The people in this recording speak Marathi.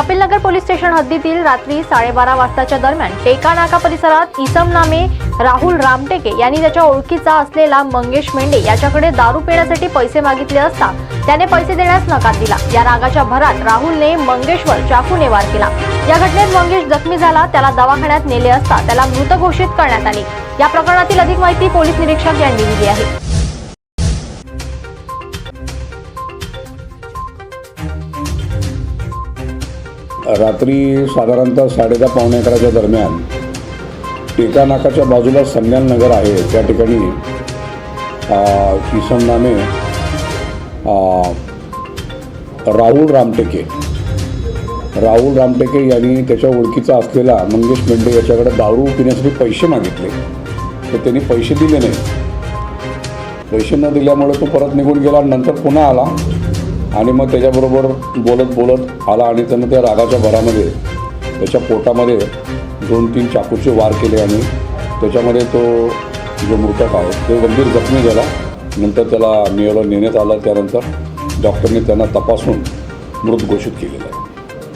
कपिलनगर पोलीस स्टेशन हद्दीतील रात्री साडेबारा वाजताच्या दरम्यान टेका नाका परिसरात इसम नामे राहुल रामटेके यांनी त्याच्या ओळखीचा असलेला मंगेश मेंढे याच्याकडे दारू पिण्यासाठी पैसे मागितले असता त्याने पैसे देण्यास नकार दिला. या रागाच्या भरात राहुलने मंगेशवर चाकूने वार केला. या घटनेत मंगेश जखमी झाला त्याला दवाखान्यात नेले असता त्याला मृत घोषित करण्यात आले. या प्रकरणातील अधिक माहिती पोलीस निरीक्षक यांनी दिली आहे. रात्री साधारणतः साडेदहा पावणे अकराच्या दरम्यान टेका नाकाच्या बाजूला संज्ञान नगर आहे. त्या ठिकाणी आ, नामे राहुल रामटेके. राहुल रामटेके यांनी त्याच्या ओळखीचा असलेला मंगेश मेंढे याच्याकडे दारू पिण्यासाठी पैसे मागितले. तर त्यांनी पैसे दिले नाही पैसे न दिल्यामुळे तो परत निघून गेला नंतर पुन्हा आला. आणि मग त्याच्याबरोबर बोलत बोलत आला आणि त्यानं त्या रागाच्या भरामध्ये त्याच्या पोटामध्ये दोन तीन चाकूचे वार केले आणि त्याच्यामध्ये तो जो मृतक आहे तो गंभीर जखमी झाला. नंतर त्याला मिळवलं नेण्यात आलं. त्यानंतर डॉक्टरने त्यांना तपासून मृत घोषित केलेला आहे.